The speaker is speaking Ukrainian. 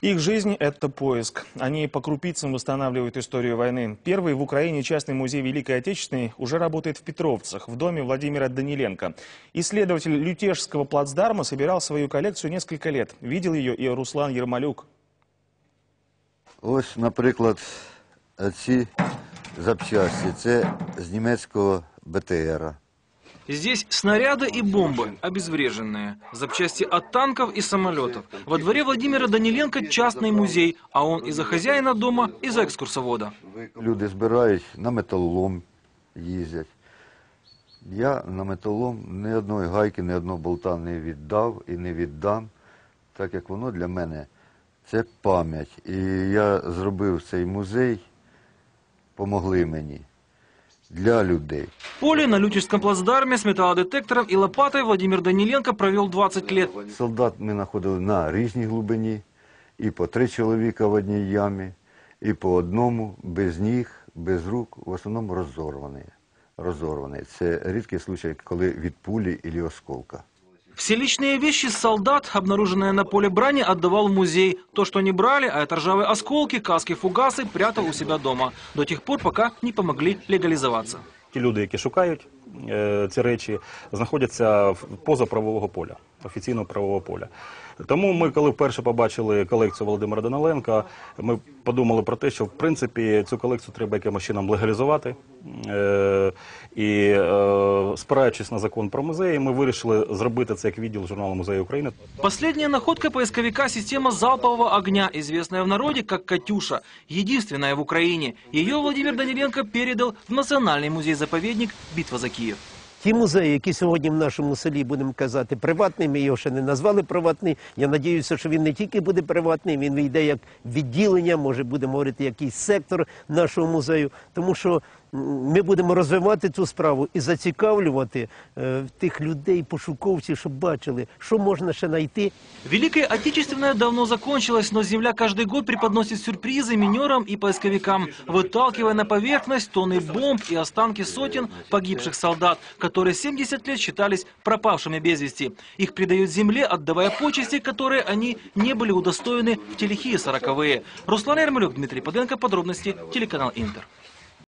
Их жизнь – это поиск. Они по крупицам восстанавливают историю войны. Первый в Украине частный музей Великой Отечественной уже работает в Петровцах, в доме Владимира Даниленко. Исследователь Лютежского плацдарма собирал свою коллекцию несколько лет. Видел ее и Руслан Ермолюк. Ось, наприклад, ці запчасті. Це з німецького БТРа. Здесь снаряды и бомбы, обезвреженные. Запчасти от танков и самолетов. Во дворе Владимира Даниленко частный музей, а он и за хозяина дома, и за экскурсовода. Люди збирають, на металолом їздять. Я на металолом ні одної гайки, ні одного болта не віддав і не віддам, так як воно для мене це пам'ять. І я зробив цей музей, помогли мені, для людей. В поле на Лютичском плацдарме с металлодетектором и лопатой Владимир Даниленко провел 20 лет. Солдат ми знаходили на різній глибині, і по три чоловіка в одній ямі, і по одному, без ніг, без рук, в основному розорвані. розорвані. Це рідкий случай, коли від пулі і осколка. Все личные вещи солдат, обнаруженные на поле брани, отдавал в музей. То, что не брали, а это ржавые осколки, каски, фугасы, прятал у себя дома. До тех пор, пока не помогли легализоваться. Ті люди, які шукають е, ці речі, знаходяться в- поза правового поля, офіційного правового поля. Тому ми, коли вперше побачили колекцію Володимира Даниленка, ми подумали про те, що в принципі цю колекцію треба якимось чином легалізувати. Е, і е, спираючись на закон про музеї, ми вирішили зробити це як відділ журналу музею України. Последняя находка поисковика – система залпового огня, известная в народе как «Катюша», единственная в Украине. Ее Владимир Даниленко передал в Национальный музей-заповедник «Битва за Киев». Ті музеї, які сьогодні в нашому селі будемо казати приватний, ми його ще не назвали приватний. Я надіюся, що він не тільки буде приватний, він війде як відділення, може будемо говорити якийсь сектор нашого музею, тому що ми будемо розвивати цю справу і зацікавлювати е, тих людей, пошуковців, щоб бачили, що можна ще знайти. Великая Отечественная давно закончилась, но Земля каждый год преподносит сюрпризы минерам и поисковикам, выталкивая на поверхность тонны бомб и останки сотен погибших солдат, которые 70 лет считались пропавшими без вести. Их предают Земле, отдавая почести, которые они не были удостоены в телехие сороковые. Руслан Ермолюк, Дмитрий Поденко, подробности, телеканал Интер.